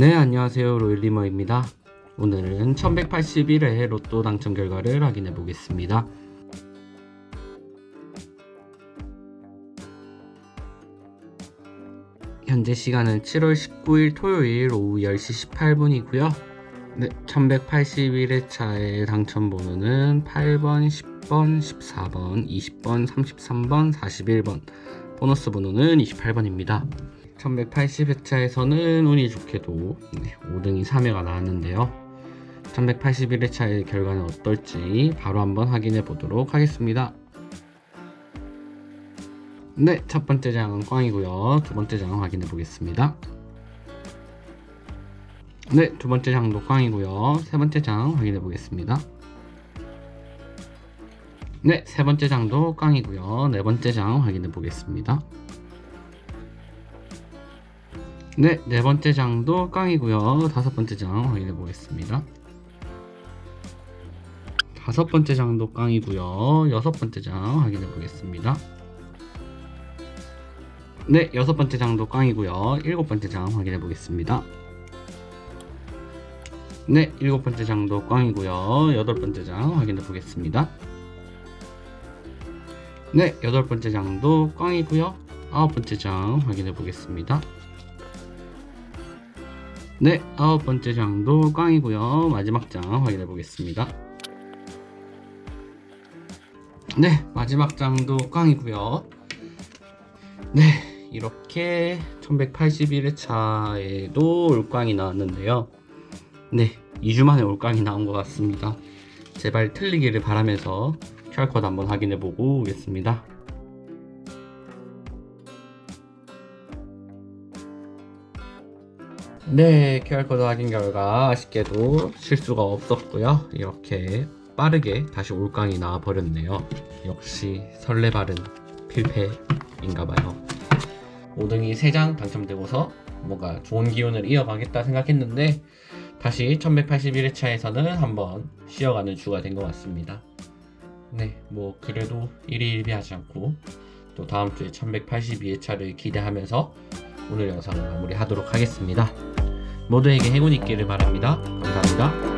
네, 안녕하세요. 로일리머입니다. 오늘은 1181회 로또 당첨 결과를 확인해 보겠습니다. 현재 시간은 7월 19일 토요일 오후 10시 18분이고요. 네, 1181회차의 당첨 번호는 8번, 10번, 14번, 20번, 33번, 41번. 보너스 번호는 28번입니다. 1180회차에서는 운이 좋게도 5등이 3회가 나왔는데요. 1181회차의 결과는 어떨지 바로 한번 확인해 보도록 하겠습니다. 네, 첫 번째 장은 꽝이고요. 두 번째 장 확인해 보겠습니다. 네, 두 번째 장도 꽝이고요. 세 번째 장 확인해 보겠습니다. 네, 세 번째 장도 꽝이고요. 네 번째 장 확인해 보겠습니다. 네, 네 번째 장도 깡이고요. 다섯 번째 장 확인해 보겠습니다. 다섯 번째 장도 깡이고요. 여섯 번째 장 확인해 보겠습니다. 네, 여섯 번째 장도 깡이고요. 일곱 번째 장 확인해 보겠습니다. 네, 일곱 번째 장도 꽝이고요. 여덟 번째 장 확인해 보겠습니다. 네, 여덟 번째 장도 꽝이고요. 아홉 번째 장 확인해 보겠습니다. 네, 아홉 번째 장도 꽝이고요. 마지막 장 확인해 보겠습니다. 네, 마지막 장도 꽝이고요. 네, 이렇게 1181회차에도 올꽝이 나왔는데요. 네, 2주 만에 올꽝이 나온 것 같습니다. 제발 틀리기를 바라면서 QR코드 한번 확인해 보고 오겠습니다. 네, QR코드 확인 결과 아쉽게도 실수가 없었고요. 이렇게 빠르게 다시 올깡이 나와 버렸네요. 역시 설레발은 필패인가봐요. 5등이 3장 당첨되고서 뭔가 좋은 기운을 이어가겠다 생각했는데 다시 1181회차에서는 한번 쉬어가는 주가 된 것 같습니다. 네, 뭐 그래도 일희일비하지 않고 또 다음 주에 1182회차를 기대하면서 오늘 영상을 마무리하도록 하겠습니다. 모두에게 행운 있기를 바랍니다. 감사합니다.